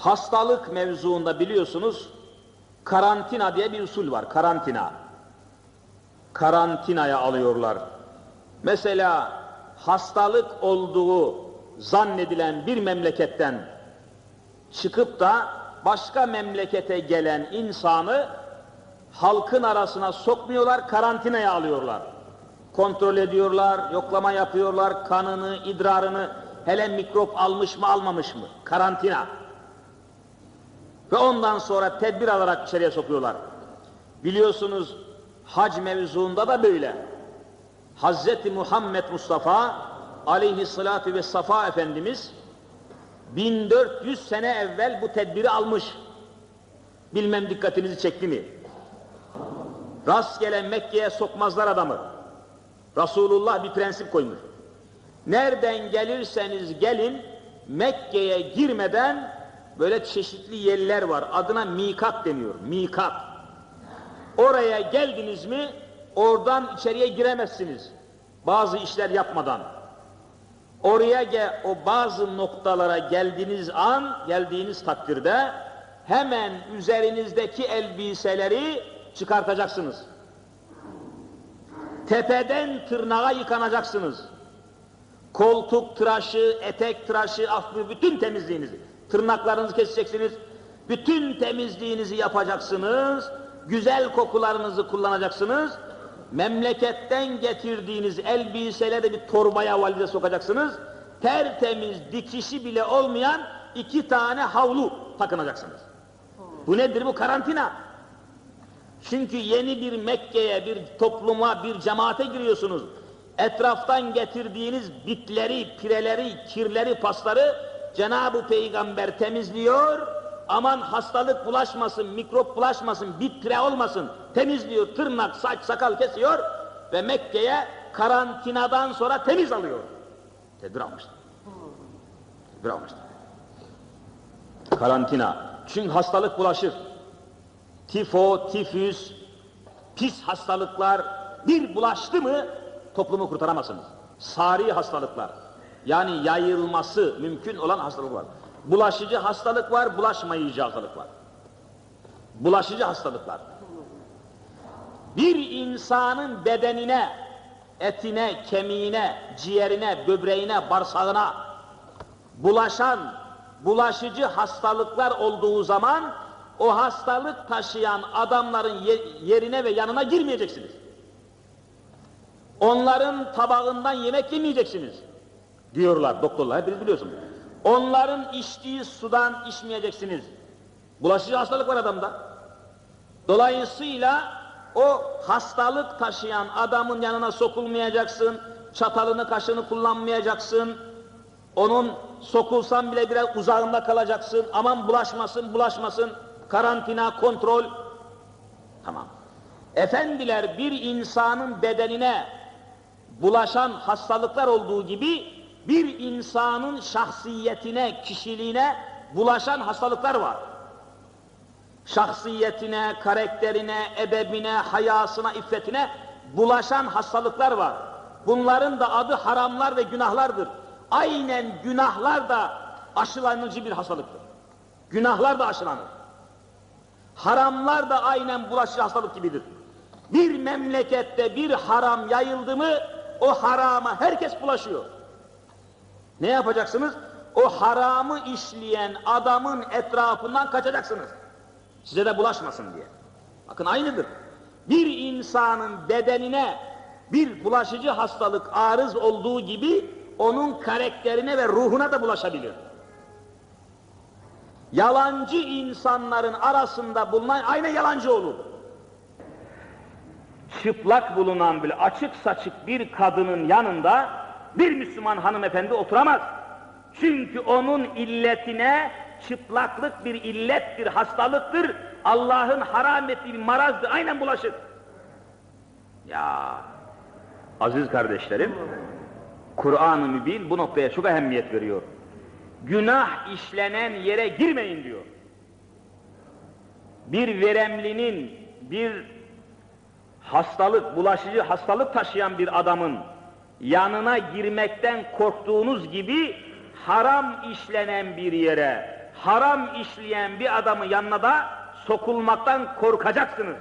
Hastalık mevzuunda biliyorsunuz karantina diye bir usul var. Karantina. Karantinaya alıyorlar. Mesela hastalık olduğu zannedilen bir memleketten çıkıp da başka memlekete gelen insanı halkın arasına sokmuyorlar, karantinaya alıyorlar. Kontrol ediyorlar, yoklama yapıyorlar, kanını, idrarını, hele mikrop almış mı almamış mı? Karantina. Ve ondan sonra tedbir alarak içeriye sokuyorlar. Biliyorsunuz hac mevzuunda da böyle. Hazreti Muhammed Mustafa aleyhissalatu ve safa Efendimiz 1400 sene evvel bu tedbiri almış. Bilmem dikkatinizi çekti mi? Rastgele Mekke'ye sokmazlar adamı. Resulullah bir prensip koymuş. Nereden gelirseniz gelin Mekke'ye girmeden böyle çeşitli yerler var. Adına mikat deniyor. Mikat. Oraya geldiniz mi oradan içeriye giremezsiniz. Bazı işler yapmadan. Oraya gel, o bazı noktalara geldiğiniz an, geldiğiniz takdirde hemen üzerinizdeki elbiseleri çıkartacaksınız. Tepeden tırnağa yıkanacaksınız. Koltuk tıraşı, etek tıraşı, affı bütün temizliğinizi. Tırnaklarınızı keseceksiniz. Bütün temizliğinizi yapacaksınız. Güzel kokularınızı kullanacaksınız. Memleketten getirdiğiniz elbiseleri bir torbaya valize sokacaksınız. Tertemiz dikişi bile olmayan iki tane havlu takınacaksınız. Bu nedir bu karantina? Çünkü yeni bir Mekke'ye, bir topluma, bir cemaate giriyorsunuz. Etraftan getirdiğiniz bitleri, pireleri, kirleri, pasları Cenab-ı Peygamber temizliyor. Aman hastalık bulaşmasın, mikrop bulaşmasın, bit pire olmasın. Temizliyor, tırnak, saç, sakal kesiyor ve Mekke'ye karantinadan sonra temiz alıyor. Tedbir almıştır. Tedbir almıştır. Karantina. Çünkü hastalık bulaşır tifo, tifüs, pis hastalıklar bir bulaştı mı toplumu kurtaramazsınız. Sari hastalıklar, yani yayılması mümkün olan hastalıklar. Bulaşıcı hastalık var, bulaşmayıcı hastalık var. Bulaşıcı hastalıklar. Bir insanın bedenine, etine, kemiğine, ciğerine, böbreğine, bağırsağına bulaşan, bulaşıcı hastalıklar olduğu zaman o hastalık taşıyan adamların yerine ve yanına girmeyeceksiniz. Onların tabağından yemek yemeyeceksiniz. Diyorlar doktorlar, hepiniz biliyorsunuz. Onların içtiği sudan içmeyeceksiniz. Bulaşıcı hastalık var adamda. Dolayısıyla o hastalık taşıyan adamın yanına sokulmayacaksın, çatalını kaşını kullanmayacaksın, onun sokulsan bile biraz uzağında kalacaksın, aman bulaşmasın, bulaşmasın, karantina, kontrol. Tamam. Efendiler bir insanın bedenine bulaşan hastalıklar olduğu gibi bir insanın şahsiyetine, kişiliğine bulaşan hastalıklar var. Şahsiyetine, karakterine, edebine, hayasına, iffetine bulaşan hastalıklar var. Bunların da adı haramlar ve günahlardır. Aynen günahlar da aşılanıcı bir hastalıktır. Günahlar da aşılanır. Haramlar da aynen bulaşıcı hastalık gibidir. Bir memlekette bir haram yayıldı mı o harama herkes bulaşıyor. Ne yapacaksınız? O haramı işleyen adamın etrafından kaçacaksınız. Size de bulaşmasın diye. Bakın aynıdır. Bir insanın bedenine bir bulaşıcı hastalık arız olduğu gibi onun karakterine ve ruhuna da bulaşabilir yalancı insanların arasında bulunan aynı yalancı olur. Çıplak bulunan bile açık saçık bir kadının yanında bir Müslüman hanımefendi oturamaz. Çünkü onun illetine çıplaklık bir illettir, hastalıktır. Allah'ın haram ettiği bir marazdır, aynen bulaşır. Ya aziz kardeşlerim, Kur'an-ı Mübin bu noktaya çok ehemmiyet veriyor günah işlenen yere girmeyin diyor. Bir veremlinin, bir hastalık, bulaşıcı hastalık taşıyan bir adamın yanına girmekten korktuğunuz gibi haram işlenen bir yere, haram işleyen bir adamı yanına da sokulmaktan korkacaksınız.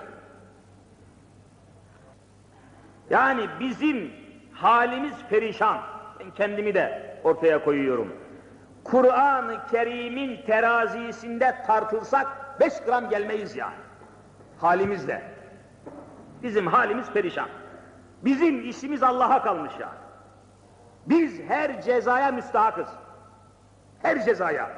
Yani bizim halimiz perişan. Ben kendimi de ortaya koyuyorum. Kur'an-ı Kerim'in terazisinde tartılsak beş gram gelmeyiz yani. Halimizle. Bizim halimiz perişan. Bizim işimiz Allah'a kalmış yani. Biz her cezaya müstahakız. Her cezaya.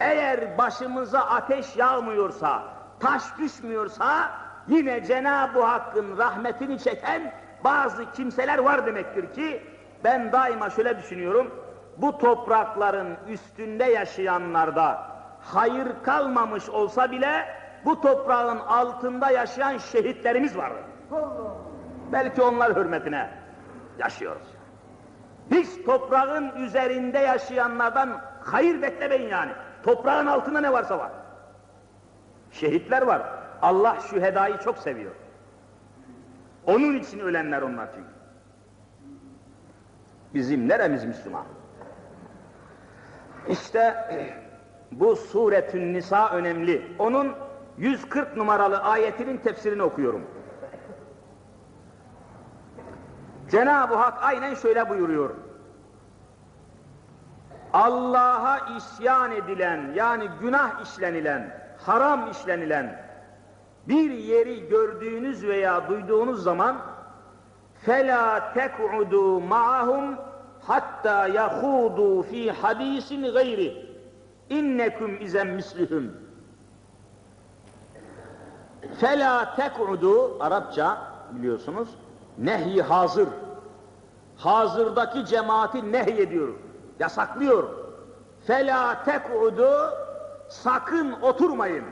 Eğer başımıza ateş yağmıyorsa, taş düşmüyorsa yine Cenab-ı Hakk'ın rahmetini çeken bazı kimseler var demektir ki ben daima şöyle düşünüyorum. Bu toprakların üstünde yaşayanlarda hayır kalmamış olsa bile bu toprağın altında yaşayan şehitlerimiz var. Belki onlar hürmetine yaşıyoruz. Hiç toprağın üzerinde yaşayanlardan hayır beklemeyin yani. Toprağın altında ne varsa var. Şehitler var. Allah şühedayı çok seviyor. Onun için ölenler onlar çünkü. Bizim neremiz Müslüman? İşte bu Suretün Nisa önemli. Onun 140 numaralı ayetinin tefsirini okuyorum. Cenab-ı Hak aynen şöyle buyuruyor. Allah'a isyan edilen yani günah işlenilen, haram işlenilen bir yeri gördüğünüz veya duyduğunuz zaman fela tek'udu ma'ahum hatta yahudu fi hadisin gayri innekum izen mislühüm fela tek'udu Arapça biliyorsunuz nehi hazır hazırdaki cemaati nehyediyor yasaklıyor fela tek'udu sakın oturmayın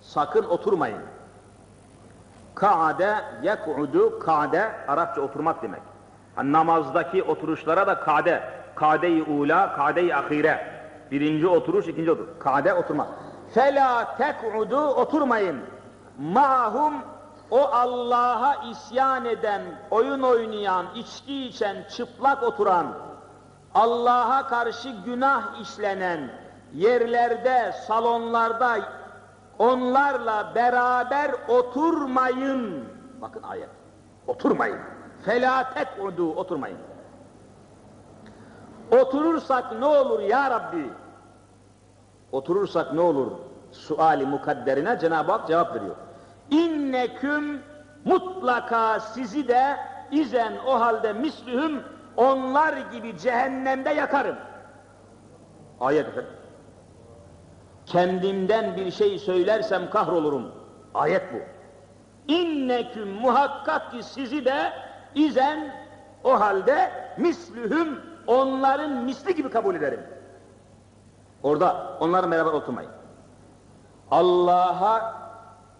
sakın oturmayın Ka'de yek'udu ka'de Arapça oturmak demek Hani namazdaki oturuşlara da kade, kade-i ula, kade-i ahire. Birinci oturuş, ikinci oturuş. Kade oturma. Fela tek'udu oturmayın. Mahum o Allah'a isyan eden, oyun oynayan, içki içen, çıplak oturan, Allah'a karşı günah işlenen yerlerde, salonlarda onlarla beraber oturmayın. Bakın ayet. Oturmayın. Felatet udu oturmayın. Oturursak ne olur ya Rabbi? Oturursak ne olur? Suali mukadderine Cenab-ı Hak cevap veriyor. İnneküm mutlaka sizi de izen o halde mislühüm onlar gibi cehennemde yakarım. Ayet efendim. Kendimden bir şey söylersem kahrolurum. Ayet bu. İnneküm muhakkak ki sizi de İzen o halde mislühüm onların misli gibi kabul ederim. Orada onların beraber oturmayın. Allah'a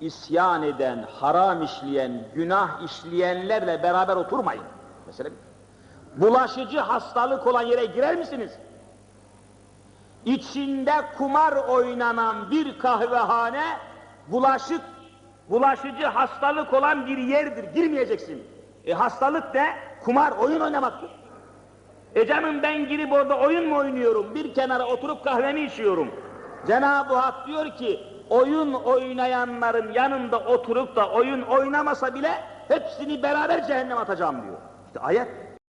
isyan eden, haram işleyen, günah işleyenlerle beraber oturmayın. Mesela bulaşıcı hastalık olan yere girer misiniz? İçinde kumar oynanan bir kahvehane bulaşık, bulaşıcı hastalık olan bir yerdir. Girmeyeceksin. E hastalık ne? Kumar, oyun oynamaktır. E canım ben girip orada oyun mu oynuyorum? Bir kenara oturup kahvemi içiyorum. Cenab-ı Hak diyor ki, oyun oynayanların yanında oturup da oyun oynamasa bile hepsini beraber cehennem atacağım diyor. İşte ayet.